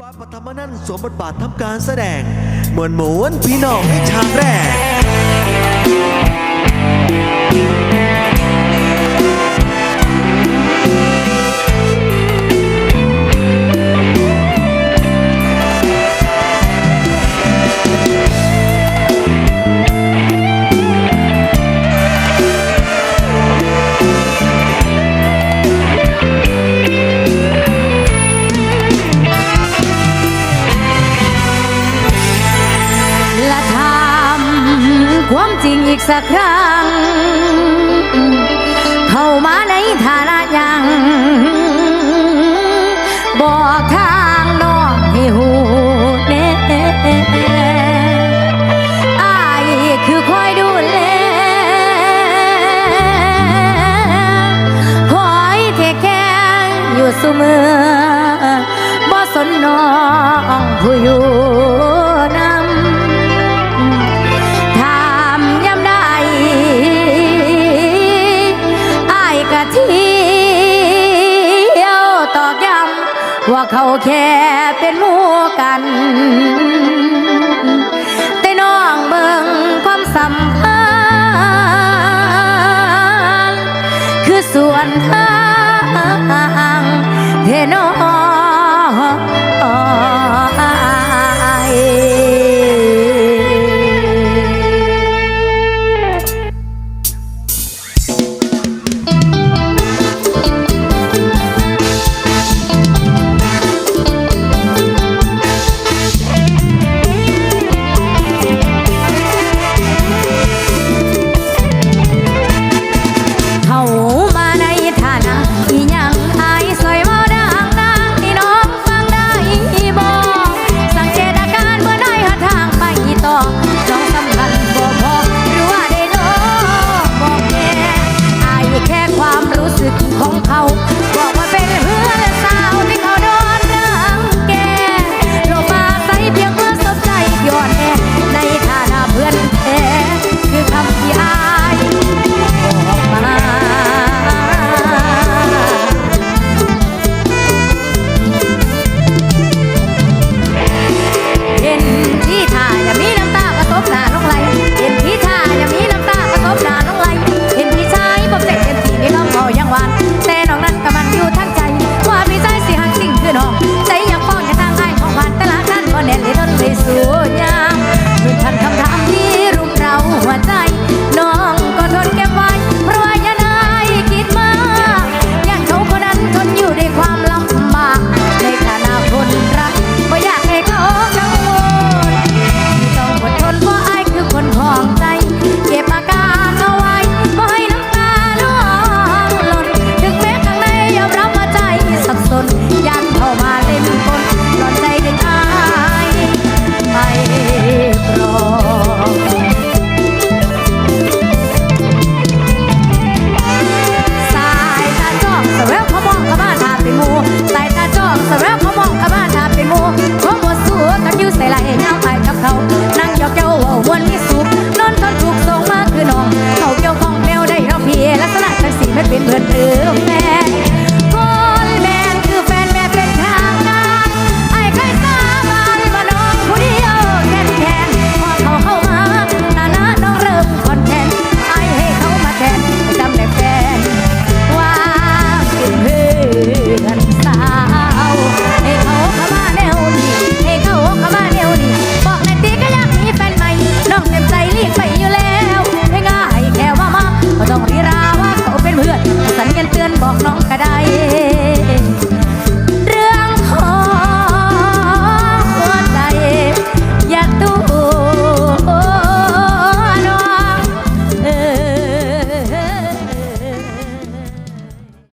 บาสปฐมนั่นสวมบทบาททำการแสดงเหมือนหมวนพี่น้องในฉากแรก ความจริงอีกสักครั้ง เข้ามาในฐานะยัง บอกทางน้องให้หูแน่อายคือคอยดูแลคอยเทคแคร์อยู่เสมอบ่สนน้องผู้อยู่ เขาแค่เป็นหมู่กัน แต่น้องเบิ่งความสัมพันธ์คือส่วนท เตือนบอกน้องก็ได้